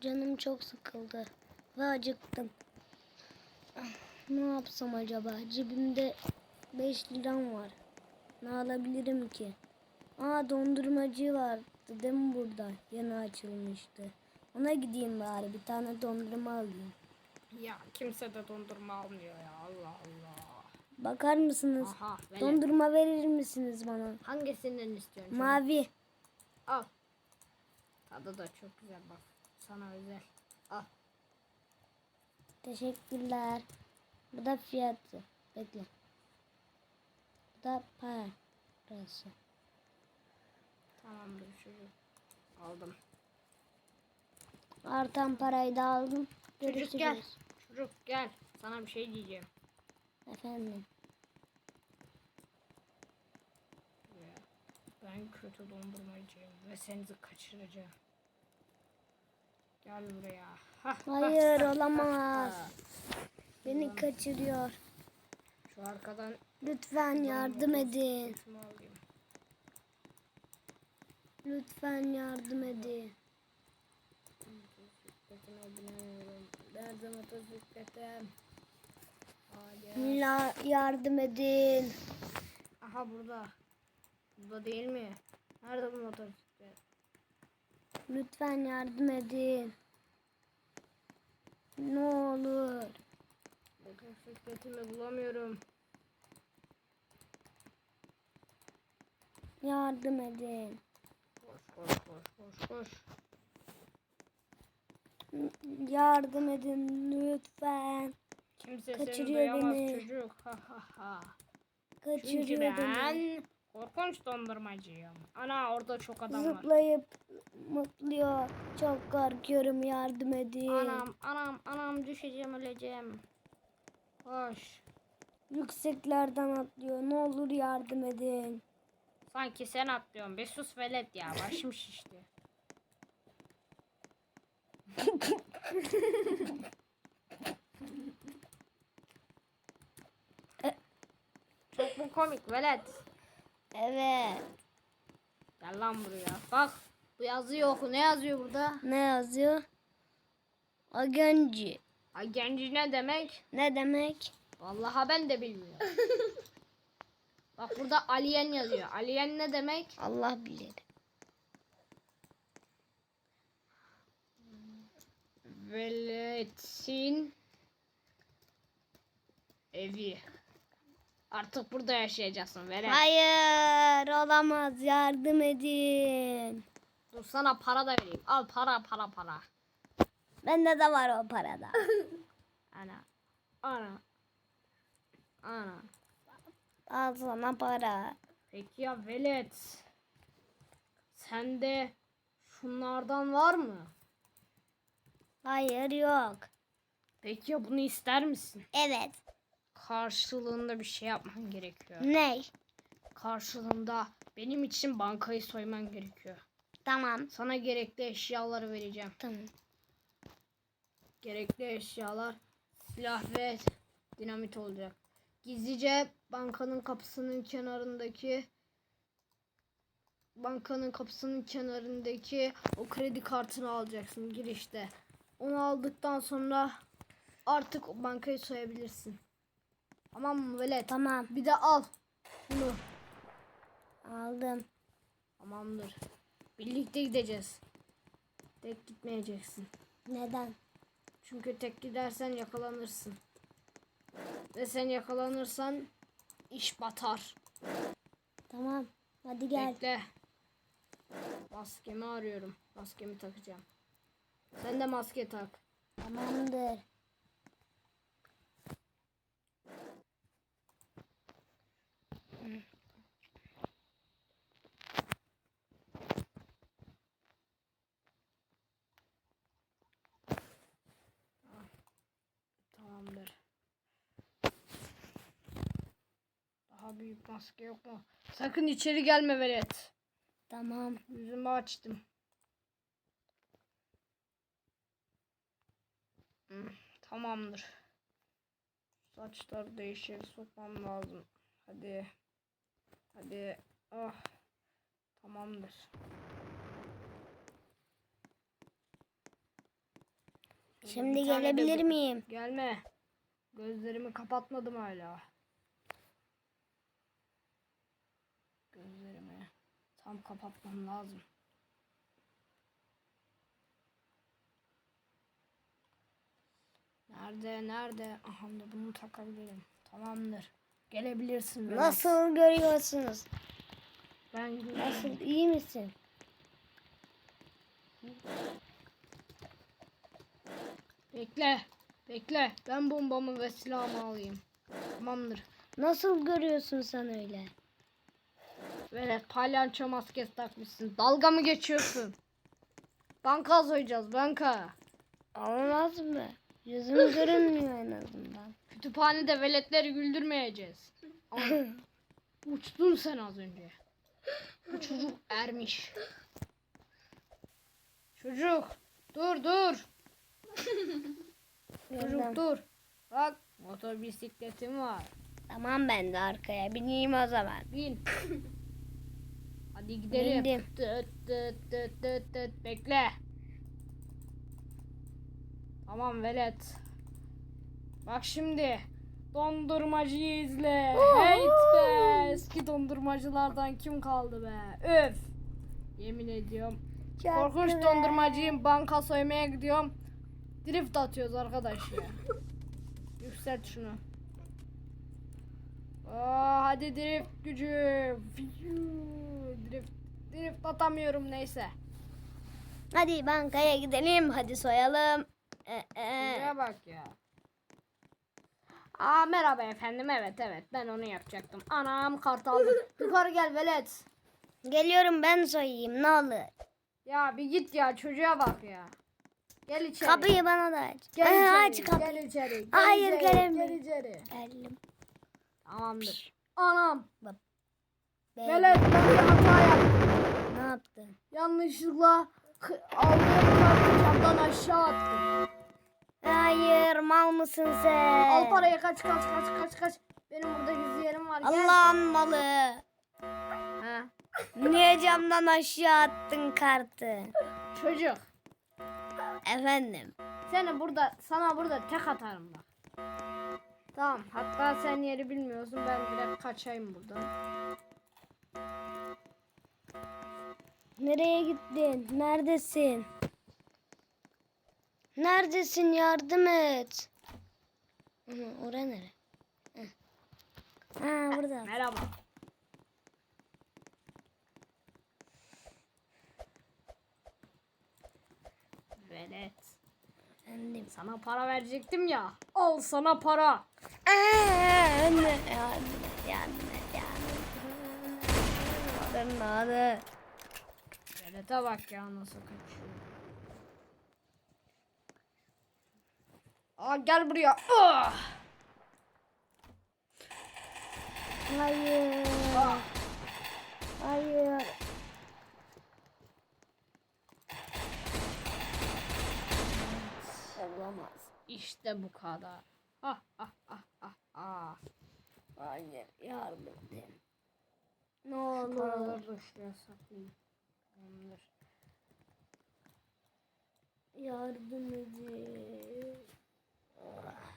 Canım çok sıkıldı ve acıktım. Ah, Ne yapsam acaba? Cebimde 5 liram var. Ne alabilirim ki? Aa dondurmacı vardı değil mi burada? Yeni açılmıştı. Ona gideyim bari bir tane dondurma alayım. Ya kimse de dondurma almıyor ya Allah Allah. Bakar mısınız? Aha velet. Dondurma verir misiniz bana? Hangisinden istiyorsun? Mavi. Al. Tadı da çok güzel bak. Sana özel. Al. Teşekkürler. Bu da fiyatı. Bekle. Bu da parası. Tamamdır çocuk. Aldım. Artan parayı da aldım. Çocuk Görüşürüz. gel. Çocuk gel. Sana bir şey diyeceğim. Efendim. Ben kötü dondurmacıyım ve seni kaçıracağım. Gel buraya. Ha, Hayır ha, ha, olamaz. ha. Beni kaçırıyor. Şu arkadan Lütfen yardım edin. Lütfen yardım edin. Nerede motosikletim? La yardım edin. Aha burada. Burada değil mi? Nerede bu motosiklet? Lütfen yardım edin. Ne olur. Motosikletimi bulamıyorum. Yardım edin. Koş koş koş koş koş. Yardım edin lütfen. Kimse Kaçırıyor seni duyamaz beni. çocuk. Ha ha ha. Çünkü Kaçırıyor beni. Korkunç dondurmacıyım. Ana orada çok adam var. Zıplayıp mutluyor. Çok korkuyorum yardım edin. Anam anam anam düşeceğim öleceğim. Koş. Yükseklerden atlıyor. Ne olur yardım edin. Sanki sen atlıyorsun. Bir sus velet ya. Başım şişti. Çok mu komik velet? Evet. Gel lan buraya. Bak bu yazıyor oku. Ne yazıyor burada? Ne yazıyor? Agenci. Ay genci ne demek? Ne demek? Vallahi ben de bilmiyorum. Bak burada alien yazıyor. Alien ne demek? Allah bilir. Velet'in evi. Artık burada yaşayacaksın Velet. Hayır olamaz yardım edin. Dur sana para da vereyim. Al para para para. Bende de var o parada. Ana. Ana. Ana. Al sana para. Peki ya Velet. Sende şunlardan var mı? Hayır yok. Peki ya bunu ister misin? Evet. Karşılığında bir şey yapman gerekiyor. Ne? Karşılığında benim için bankayı soyman gerekiyor. Tamam. Sana gerekli eşyaları vereceğim. Tamam. Gerekli eşyalar silah ve dinamit olacak. Gizlice bankanın kapısının kenarındaki bankanın kapısının kenarındaki o kredi kartını alacaksın girişte. Onu aldıktan sonra artık bankayı soyabilirsin. Tamam mı velet? Tamam. Bir de al bunu. Aldım. Tamamdır. Birlikte gideceğiz. Tek gitmeyeceksin. Neden? Çünkü tek gidersen yakalanırsın. Ve sen yakalanırsan iş batar. Tamam. Hadi gel. Bekle. Maskemi arıyorum. Maskemi takacağım. Sen de maske tak. Tamamdır. Tamamdır. Büyük maske yok mu? Sakın içeri gelme velet. Tamam. Yüzümü açtım. Hmm, tamamdır. Saçları da içeri sokmam lazım. Hadi. Hadi. Ah. Tamamdır. Şimdi de gelebilir miyim? Gelme. Gözlerimi kapatmadım hala. Gözlerimi tam kapatmam lazım. Nerede nerede? Aha da bunu takabilirim. Tamamdır. Gelebilirsin. Vedat. Nasıl görüyorsunuz? Ben görüyorum. Nasıl iyi misin? Bekle. Bekle. Ben bombamı ve silahımı alayım. Tamamdır. Nasıl görüyorsun sen öyle? Böyle palyaço maskesi takmışsın. Dalga mı geçiyorsun? Banka soyacağız banka. Olmaz mı? Yüzüm görünmüyor en azından. Kütüphanede veletleri güldürmeyeceğiz. Ama uçtun sen az önce. Bu çocuk ermiş. Çocuk dur dur. Çocuk dur. Bak motor bisikletim var. Tamam ben de arkaya bineyim o zaman. Bin. Hadi gidelim. Bindim. Tıt tıt tıt tıt tıt. Bekle. Tamam velet. Bak şimdi. Dondurmacıyı izle. Hey be. Eski dondurmacılardan kim kaldı be? Öf. Yemin ediyorum. Çok Korkunç güzel. dondurmacıyım. Banka soymaya gidiyorum. Drift atıyoruz arkadaş ya. Yükselt şunu. Aa, hadi drift gücü. Fiyuu. Drift, drift atamıyorum neyse. Hadi bankaya gidelim. Hadi soyalım. Ee. Şuraya bak ya. Aa merhaba efendim. Evet evet ben onu yapacaktım. Anam kart aldım. Yukarı gel velet. Geliyorum ben soyayım ne olur. Ya bir git ya çocuğa bak ya. Gel içeri. Kapıyı bana da aç. Gel içeri. aç kapıyı. Gel içeri. Gel Hayır, içeri, gelemiyorum. Gel içeri. Geldim. Tamamdır. Anam. Be- Velet bir hata yaptım. Ne yaptın? Yanlışlıkla aldığım kartı camdan aşağı attım. Hayır mal mısın sen? Al parayı kaç kaç kaç kaç kaç. Benim burada gizli yerim var. Allah'ın malı. Ha. Niye camdan aşağı attın kartı? Çocuk. Efendim. Seni burada sana burada tek atarım bak. Tamam. Hatta sen yeri bilmiyorsun. Ben direkt kaçayım buradan. Nereye gittin? Neredesin? Neredesin? Yardım et. Oraya nere? Hı. Ha burada. Merhaba. Velet. Efendim. Sana para verecektim ya. Al sana para. Aa, Anne et, yardım et. Adın adı. Velet'e bak ya nasıl kaçıyor. Aa gel buraya. Ah! Hayır. Ah! Hayır. Olamaz. İşte bu kadar. Ah ah ah ah ah. Hayır. Yardım edin. Ne olur. Paraları şuraya saklayayım. Tamamdır. Yardım edin. Ah.